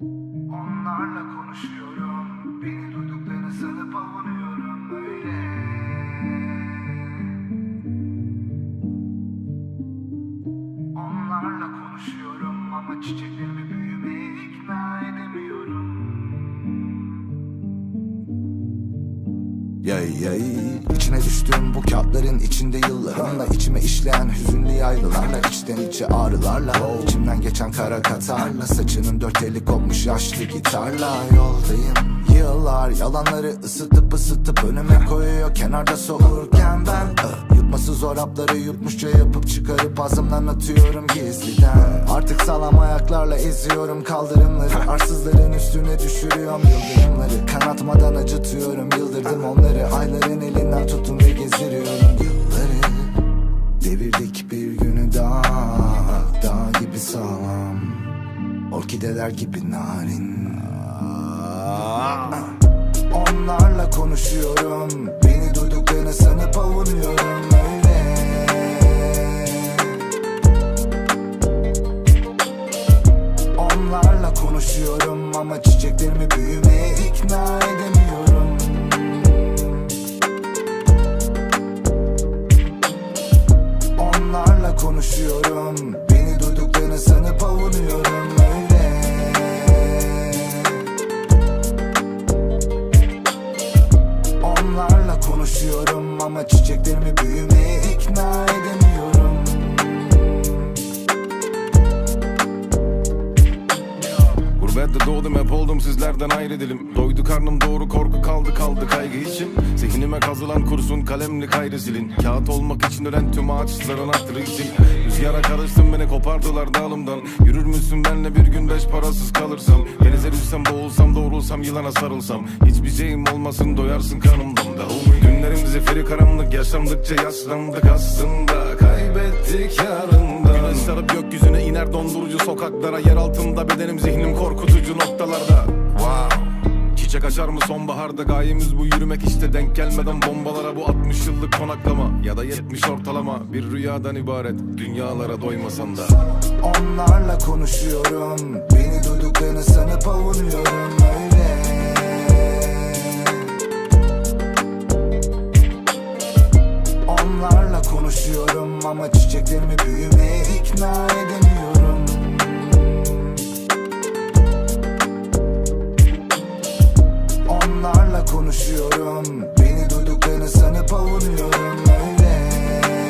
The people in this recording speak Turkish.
Onlarla konuşuyorum. Beni duyduklarını sanıp avunuyorum öyle. Onlarla konuşuyorum ama çiçeklerimi Yay yay. İçine düştüm bu kağıtların içinde yıllarımla. İçime işleyen hüzünlü yaylılarla içten içe ağrılarla. İçimden geçen kara katarla Saçının dört eli kopmuş yaşlı gitarla. Yoldayım yıllar yalanları ısıtıp ısıtıp önüme koyuyor. Kenarda soğurken ben ıh, Yutması zor hapları yutmuşça yapıp çıkarıp ağzımdan atıyorum gizliden. Artık sağlam ayaklarla eziyorum kaldırımları. Arsızların üstüne düşürüyorum yıldırımları. Kanatmadan acıtıyorum yıldırdım onları. Ayların elinden tutun ve gezdiriyorum yılları. Devirdik bir günü daha Dağ gibi sağlam. Orkideler gibi narin. Onlarla konuşuyorum. Beni duyduklarını sanıp avunuyorum konuşuyorum. Beni duyduklarını sanıp avunuyorum öyle. Onlarla konuşuyorum ama çiçeklerimi büyümeye Gurbette doğdum hep oldum sizlerden ayrı dilim. Doydu karnım doğru korku kaldı kaldı kaygı için Zihnime kazılan kurşun kalemli kayrı silin Kağıt olmak için ölen tüm ağaçların hatırı için Rüzgara karıştım beni kopardılar dalımdan. Yürür müsün benle bir gün beş parasız kalırsam? Denize düşsem boğulsam doğrulsam yılana sarılsam. Hiçbir şeyim olmasın doyarsın kanımdan da. Günlerim zifiri karanlık yaşamdıkça yaşlandık aslında. Kaybettik yarından Güneş sarıp gökyüzüne iner dondurucu sokaklara. Yer altında bedenim zihnim korkutucu noktalarda. Wow. Çiçek açar mı sonbaharda? Gayemiz bu yürümek işte. Denk gelmeden bombalara bu 60 yıllık konaklama ya da 70 ortalama. Bir rüyadan ibaret dünyalara doymasan da. Onlarla konuşuyorum. Beni duyduklarını sanıp avunuyorum konuşuyorum. Beni duyduklarını sanıp avunuyorum öyle